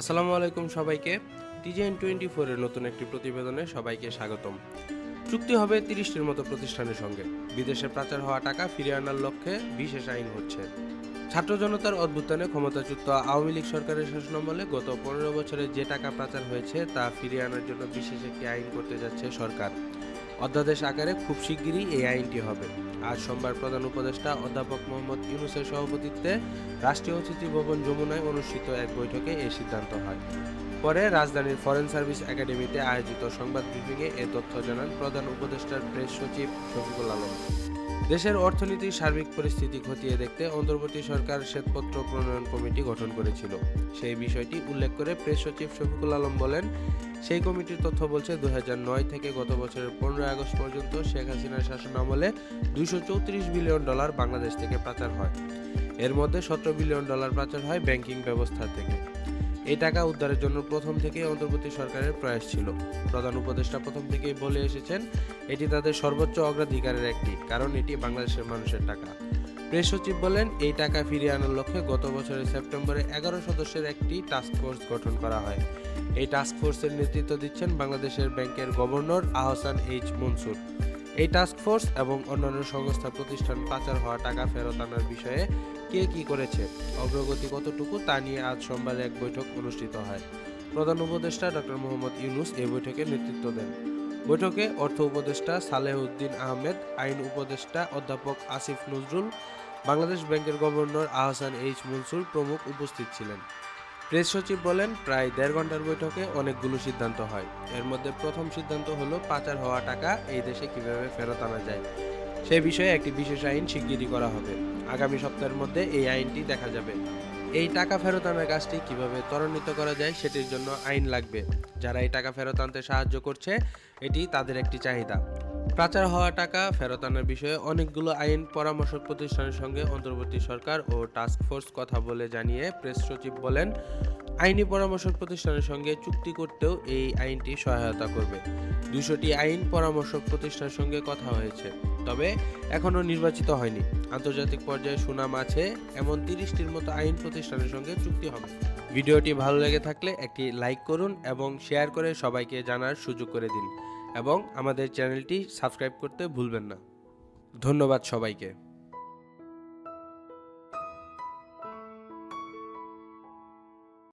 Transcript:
আসসালামু আলাইকুম সবাইকে। টিজেন টোয়েন্টি ফোরের নতুন একটি প্রতিবেদনে সবাইকে স্বাগতম। চুক্তি হবে তিরিশটির মতো প্রতিষ্ঠানের সঙ্গে। বিদেশে পাচার হওয়া টাকা ফিরিয়ে আনার লক্ষ্যে বিশেষ আইন হচ্ছে। ছাত্র জনতার অভ্যুত্থানে ক্ষমতাচ্যুত আওয়ামী লীগ সরকারের শাসনামলে গত পনেরো বছরে যে টাকা পাচার হয়েছে তা ফিরিয়ে আনার জন্য বিশেষ একটি আইন করতে যাচ্ছে সরকার। অধ্যাদেশ আকারে খুব শিগগিরই এই আইনটি হবে। আজ সোমবার প্রধান উপদেষ্টা অধ্যাপক মোহাম্মদ ইউনুসের সভাপতিত্বে রাষ্ট্রীয় অতিথি ভবন যমুনায় অনুষ্ঠিত এক বৈঠকে এই সিদ্ধান্ত হয়। পরে রাজধানীর ফরেন সার্ভিস একাডেমিতে আয়োজিত সংবাদ ব্রিফিংয়ে এ তথ্য জানান প্রধান উপদেষ্টার প্রেস সচিব শফিকুল আলম। দেশের অর্থনীতির সার্বিক পরিস্থিতি খতিয়ে দেখতে অন্তর্বর্তী সরকার শ্বেতপত্র প্রণয়ন কমিটি গঠন করেছিল। সেই বিষয়টি উল্লেখ করে প্রেস সচিব শফিকুল আলম বলেন, সেই কমিটির তথ্য বলছে দু হাজার নয় থেকে গত বছরের পনেরোই আগস্ট পর্যন্ত শেখ হাসিনার শাসন আমলে দুইশো চৌত্রিশ বিলিয়ন ডলার বাংলাদেশ থেকে পাচার হয়। এর মধ্যে সতেরো বিলিয়ন ডলার পাচার হয় ব্যাংকিং ব্যবস্থা থেকে। এই টাকা উদ্ধারের জন্য প্রথম থেকেই অন্তর্বর্তী সরকারের প্রয়াস ছিল। প্রধান উপদেষ্টা প্রথম থেকেই বলে এসেছেন, এটি তাদের সর্বোচ্চ অগ্রাধিকারের একটি, কারণ এটি বাংলাদেশের মানুষের টাকা। প্রেস সচিব বলেন, এই টাকা ফিরিয়ে আনার লক্ষ্যে গত বছরের সেপ্টেম্বরে এগারো সদস্যের একটি টাস্ক ফোর্স গঠন করা হয়। এই টাস্ক ফোর্সের নেতৃত্ব দিচ্ছেন বাংলাদেশের ব্যাংকের গভর্নর আহসান এইচ মনসুর। এই টাস্ক ফোর্স এবং অন্যান্য সংস্থা প্রতিষ্ঠান পাচার হওয়া টাকা ফেরত আনার বিষয়ে কে কি করেছে, অগ্রগতি কতটুকু তা নিয়ে আজ সোমবার এক বৈঠক অনুষ্ঠিত হয়। প্রধান উপদেষ্টা ডক্টর মোহাম্মদ ইউনুস এই বৈঠকে নেতৃত্ব দেন। বৈঠকে অর্থ উপদেষ্টা সালেহ উদ্দিন আহমেদ, আইন উপদেষ্টা অধ্যাপক আসিফ নজরুল, বাংলাদেশ ব্যাংকের গভর্নর আহসান এইচ মনসুর প্রমুখ উপস্থিত ছিলেন। প্রেস সচিব বলেন, প্রায় দেড় ঘণ্টার বৈঠকে অনেকগুলো সিদ্ধান্ত হয়। এর মধ্যে প্রথম সিদ্ধান্ত হলো, পাচার হওয়া টাকা এই দেশে কীভাবে ফেরত আনা যায়। সে বিষয়ে একটি বিশেষ আইন শিগগিরই করা হবে। আগামী সপ্তাহের মধ্যে এই আইনটি দেখা যাবে। এই টাকা ফেরত আনার কাজটি কীভাবে ত্বরান্বিত করা যায় সেটির জন্য আইন লাগবে। যারা এই টাকা ফেরত আনতে সাহায্য করছে, এটি তাদের একটি চাহিদা। পাচার হওয়া টাকা ফেরত আনার বিষয়ে অনেকগুলো আইন পরামর্শ প্রতিষ্ঠানের সঙ্গে অন্তর্বর্তী সরকার ও টাস্ক ফোর্স কথা বলে জানিয়ে প্রেস সচিব বলেন আইনি পরামর্শক প্রতিষ্ঠানের সঙ্গে চুক্তি করতেও এই আইনটি সহায়তা করবে। দুশোটি আইন পরামর্শক প্রতিষ্ঠানের সঙ্গে কথা হয়েছে, তবে এখনও নির্বাচিত হয়নি। আন্তর্জাতিক পর্যায়ে সুনাম আছে এমন তিরিশটির মতো আইন প্রতিষ্ঠানের সঙ্গে চুক্তি হবে। ভিডিওটি ভালো লেগে থাকলে একটি লাইক করুন এবং শেয়ার করে সবাইকে জানার সুযোগ করে দিন। এবং আমাদের চ্যানেলটি সাবস্ক্রাইব করতে ভুলবেন না। ধন্যবাদ সবাইকে।